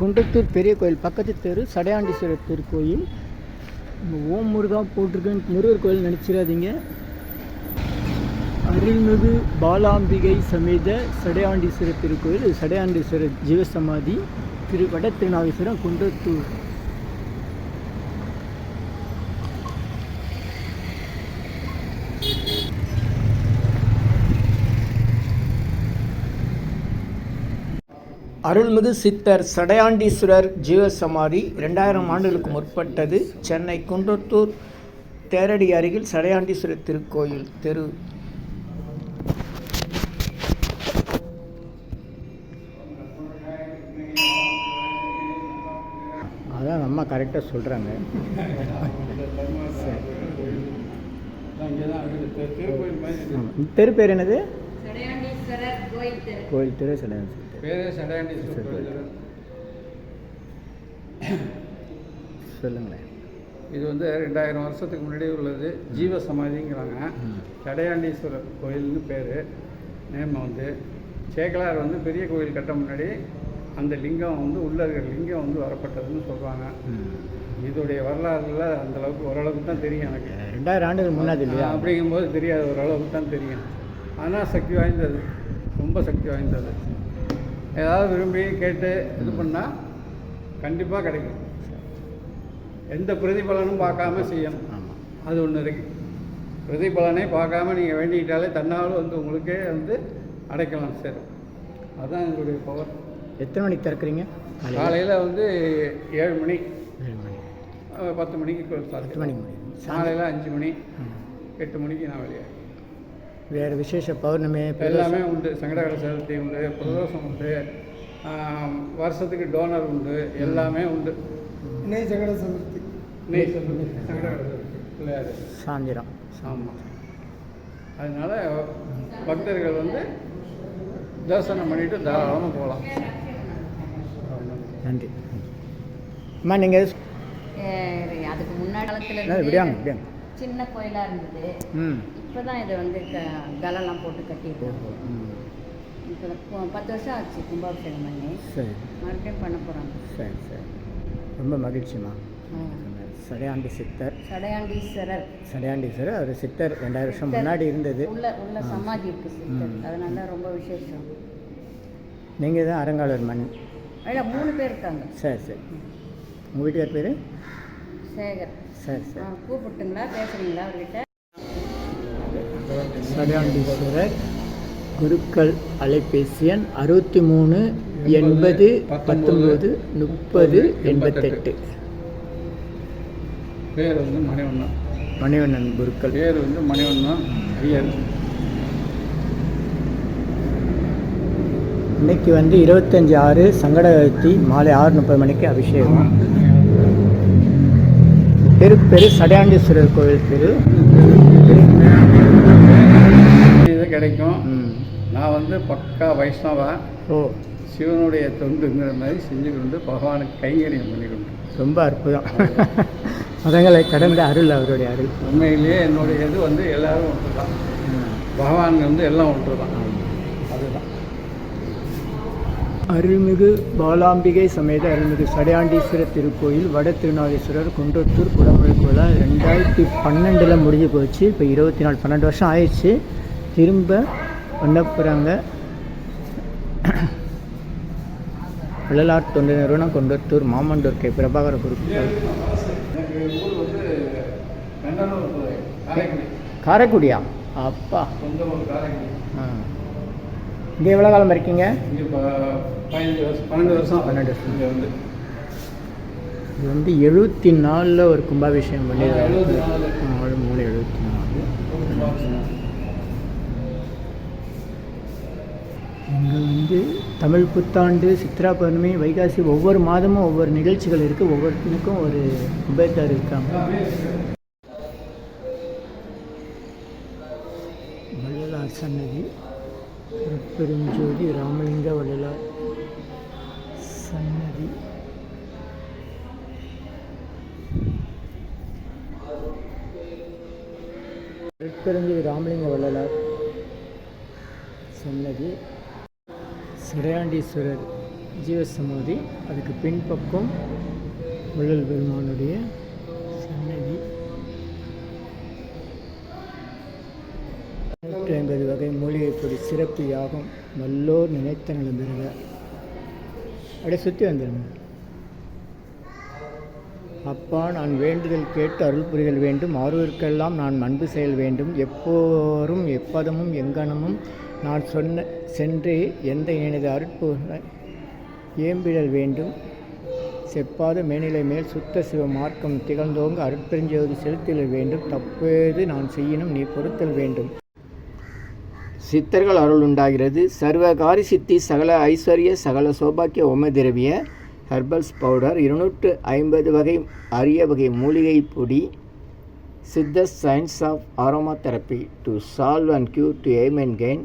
குன்றத்தூர் பெரிய கோயில் பக்கத்து தெரு சடையாண்டீஸ்வரர் திருக்கோயில். ஓம் முருகா போட்டிருக்கேன். முருகர் கோயில் நினச்சிடாதீங்க. அருள்மிகு பாலாம்பிகை சமேத சடையாண்டீஸ்வரர் திருக்கோயில் சடையாண்டீஸ்வரர் ஜீவசமாதி திரு வட திருநாகேஸ்வரம் குன்றத்தூர் அருள்மிகு சித்தர் சடையாண்டீஸ்வரர் ஜீவசமாதி ரெண்டாயிரம் ஆண்டுகளுக்கு முற்பட்டது. சென்னை குன்றத்தூர் தேரடி அருகில் சடையாண்டீஸ்வரர் திருக்கோயில் தெரு. அதான் அம்மா கரெக்டாக சொல்கிறாங்க தெரு பேர் என்னது? கோயில் தெரு. கோயில் தெரு சடையாண்டீஸ்வரர். சொல்லுங்களேன். இது வந்து ரெண்டாயிரம் வருஷத்துக்கு முன்னாடி உள்ளது. ஜீவ சமாதிங்கிறாங்க சடையாண்டீஸ்வரர் கோயில்னு பேர். நேம் வந்து சேக்கலார் வந்து பெரிய கோயில் கட்ட முன்னாடி அந்த லிங்கம் வந்து உள்ள இருக்கிற லிங்கம் வந்து வரப்பட்டதுன்னு சொல்கிறாங்க இதோடைய வரலாறுல அந்த அளவுக்கு ஓரளவுக்கு தான் தெரியும் எனக்கு. ரெண்டாயிரம் ஆண்டுகள் முன்னாடி இல்லையா? அப்படிங்கும்போது தெரியாது ஓரளவுக்கு தான் தெரியும். ஆனால் சக்தி வாய்ந்தது. ரொம்ப சக்தி வாய்ந்தது. ஏதாவது விரும்பி கேட்டு இது பண்ணால் கண்டிப்பாக கிடைக்கும். எந்த பிரதிபலனும் பார்க்காம செய்யணும். ஆமாம் அது ஒன்று இருக்கு. பிரதிபலனை பார்க்காம நீங்கள் வேண்டிக்கிட்டாலே தன்னால் வந்து உங்களுக்கே வந்து அடைக்கலாம் சரி. அதுதான் எங்களுடைய பவர் எத்தனை மணிக்கு திறக்கிறீங்க? காலையில்? வந்து ஏழு மணி. ஏழு மணி. பத்து மணிக்கு பத்து மணிக்கு காலையில் அஞ்சு மணி. எட்டு மணிக்கு நான் வெளியே வேறு விசேஷ பௌர்ணமி எல்லாமே உண்டு. சங்கடகர சதுர்த்தி உண்டு பிரதோஷம் உண்டு வருஷத்துக்கு டோனர் உண்டு எல்லாமே உண்டு. நெய் சங்கட சதுர்த்தி. நெய் சதுர்த்தி சங்கடகர சதுர்த்தி பிள்ளையார் சாயந்திரம். ஆமாம் அதனால பக்தர்கள் வந்து தரிசனம் பண்ணிட்டு தாராளமாக போகலாம். நன்றி. அம்மா நீங்கள் அதுக்கு முன்னாடி காலத்துல விடியாங்க இருந்து விடியாங்க சின்ன கோயிலா இருந்தது. ம் இப்பதான் இதை வந்து க- கலெல்லாம் போட்டு ம். இப்போ பத்து வருஷம் ஆச்சு கும்பாபிஷேகம் பண்ணி. சரி. மறுபடியும் பண்ண போறாங்க. சரி சரி. ரொம்ப மகிழ்ச்சிம்மா. சடையாண்டி சித்தர். சடையாண்டீஸ்வரர். சடையாண்டீஸ்வரர் அவர் சித்தர் ரெண்டாயிரம் வருஷம் முன்னாடி இருந்தது. உள்ள உள்ள சமாதி இருக்கு சித்தர். அதனால ரொம்ப விசேஷம். நீங்கள் தான் அரங்காளர் மணி இல்லை மூணு பேர் இருக்காங்க. சரி சரி. உங்கள் வீட்டுக்கார் பேர்? சேகர். சரி சரி. கூப்பிட்டுங்களா? பேசுறீங்களா அவர்கிட்ட? சடையாண்டீஸ்வரர் குருக்கள் அலைபேசி எண் அறுபத்தி மூணு எண்பது பத்தொம்போது முப்பது எண்பத்தெட்டு. பேர் வந்து மணிவண்ணன். மணிவண்ணன் குருக்கள். பேர் வந்து மணிவண்ணன் ஐயர். இன்னைக்கு வந்து இருபத்தஞ்சி ஆறு சங்கடகத்தி மாலை ஆறு முப்பது மணிக்கு அபிஷேகம். தெரு பெரு சடையாண்டீஸ்வரர் கோவில் தெரு கிடைக்கும். நான் வந்து பக்கா வைஷ்ணவா. ஓ. சிவனுடைய தொண்டுங்கிற மாதிரி செஞ்சு கொண்டு பகவானுக்கு கைங்கரியம் பண்ணிக்கொண்டு. ரொம்ப அற்புதம். மதங்களை கடந்த அருள் அவருடைய அருள். உண்மையிலேயே என்னுடைய இது வந்து எல்லாரும் ஒன்று தான் பகவான் வந்து எல்லாம் ஒன்று தான் அதுதான். அருள்மிகு பாலாம்பிகை சமேத அருள்மிகு சடையாண்டீஸ்வரர் திருக்கோயில் வட திருநாகேஸ்வரர் குன்றத்தூர் குடமுறை கோயிலா ரெண்டாயிரத்தி பன்னெண்டில் முடிஞ்சு போச்சு. இப்போ இருபத்தி நாலு பன்னெண்டு வருஷம் ஆயிடுச்சு. திரும்ப பண்ண போகிறாங்க வள்ளலார் தொண்டு நிறுவனம் குன்றத்தூர் மாமண்டூர் கே. பிரபாகர காரைக்குடி காரைக்குடியா? அப்பா. ஆ. இங்கே எவ்வளோ காலம் இருக்கீங்க? பன்னெண்டு வருஷம். பன்னெண்டு வருஷம். வந்து இது வந்து எழுபத்தி நாலில் ஒரு கும்பாபிஷேகம். நாலு. மூணு எழுபத்தி நாலு. இங்கே வந்து தமிழ் புத்தாண்டு சித்ரா பௌர்ணமி வைகாசி ஒவ்வொரு மாதமும் ஒவ்வொரு நிகழ்ச்சிகள் இருக்குது ஒவ்வொருத்தனுக்கும் ஒரு உபயத்தார் இருக்காங்க. வள்ளலார் சன்னதி பெருஞ்சோதி ராமலிங்க வள்ளலார் சன்னதி. பெருஞ்சோதி ராமலிங்க வள்ளலார் சன்னதி. சிறையாண்டீஸ்வரர் ஜீவசமாதி அதுக்கு பின்பக்கம் வள்ளல் பெருமானுடைய சன்னதி. நூற்றி ஐம்பது வகை மூலிகைப்பொடி சிறப்பு யாகம் வல்லோர் நினைத்த நலம் பெறுக. அப்படியே சுற்றி வந்துடுங்க அப்பா நான் வேண்டுதல் கேட்டு அருள் புரிதல் வேண்டும். ஆறுவருக்கெல்லாம் நான் அன்பு செயல் வேண்டும். எப்போரும் எப்பதமும் எங்கனமும் நான் சொன்ன சென்று எந்த எனது அருட்பு ஏம்பிடல் வேண்டும்? செப்பாத மேனிலை மேல் சுத்த சிவ மார்க்கம் திகழ்ந்தோங்க அருட்பெருஞ்சோதி செலுத்திடல் வேண்டும். தப்பேது நான் செய்யினும் நீ பொறுத்தல் வேண்டும். சித்தர்கள் அருள் உண்டாகிறது. சர்வகாரி சித்தி சகல ஐஸ்வர்ய சகல சோபாக்கிய ஓம திரவிய ஹெர்பல்ஸ் பவுடர் இருநூற்று ஐம்பது வகை அரிய வகை மூலிகை பொடி Siddha science of aromatherapy. To solve and cure to aim and gain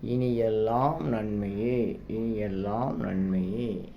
இனி எல்லாம் நன்மையே இனி எல்லாம் நன்மையே.